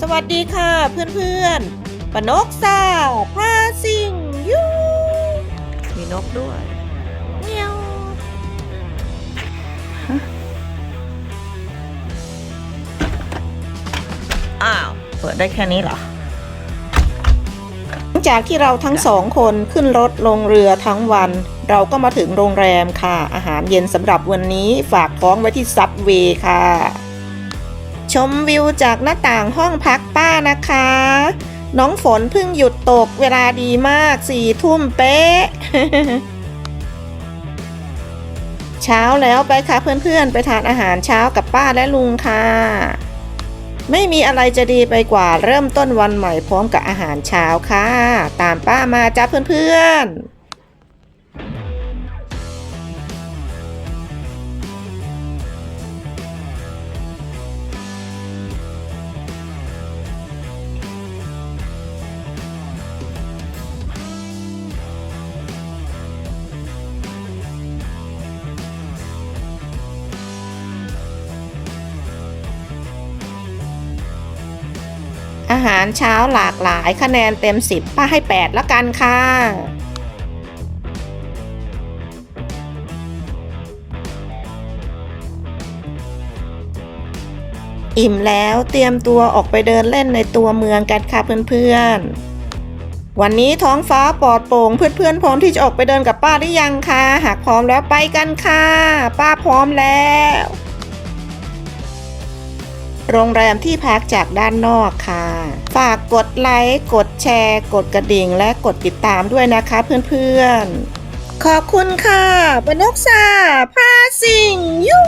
สวัสดีค่ะเพื่อนๆปนกซาพาซิงยูมีนกด้วยเมียวฮะอ้าว เปิดได้แค่นี้เหรอ หลังจากที่เราทั้งสองคนขึ้นรถลงเรือทั้งวัน เราก็มาถึงโรงแรมค่ะ อาหารเย็นสำหรับวันนี้ฝากท้องไว้ที่ซับเวย์ค่ะ ชมวิวจากหน้าต่างห้องพักป้านะคะ น้องฝนเพิ่งหยุดตกเวลาดีมากสี่ทุ่มเป๊ะ เช้าแล้วไปค่ะเพื่อนๆ ไปทานอาหารเช้ากับป้าและลุงค่ะ ไม่มีอะไรจะดีไปกว่าเริ่มต้นวันใหม่พร้อมกับอาหารเช้าค่ะ ตามป้ามาจ้าเพื่อนๆ อาหารเช้าหลากหลายคะแนนเต็ม 10 ป้าให้8แล้วกันค่ะอิ่มแล้วเตรียมตัวออกไปเดินเล่นในตัวเมืองกันค่ะเพื่อนๆ วันนี้ท้องฟ้าปลอดโปร่งเพื่อนๆพร้อมที่จะออกไปเดินกับป้าหรือยังคะหากพร้อมแล้วไปกันค่ะ ป้าพร้อมแล้ว โรงแรมที่พักจากด้านนอกค่ะ ฝากกดไลค์ กดแชร์ กดกระดิ่ง และกดติดตามด้วยนะคะเพื่อนๆ ขอบคุณค่ะบนกษาพาสิงยู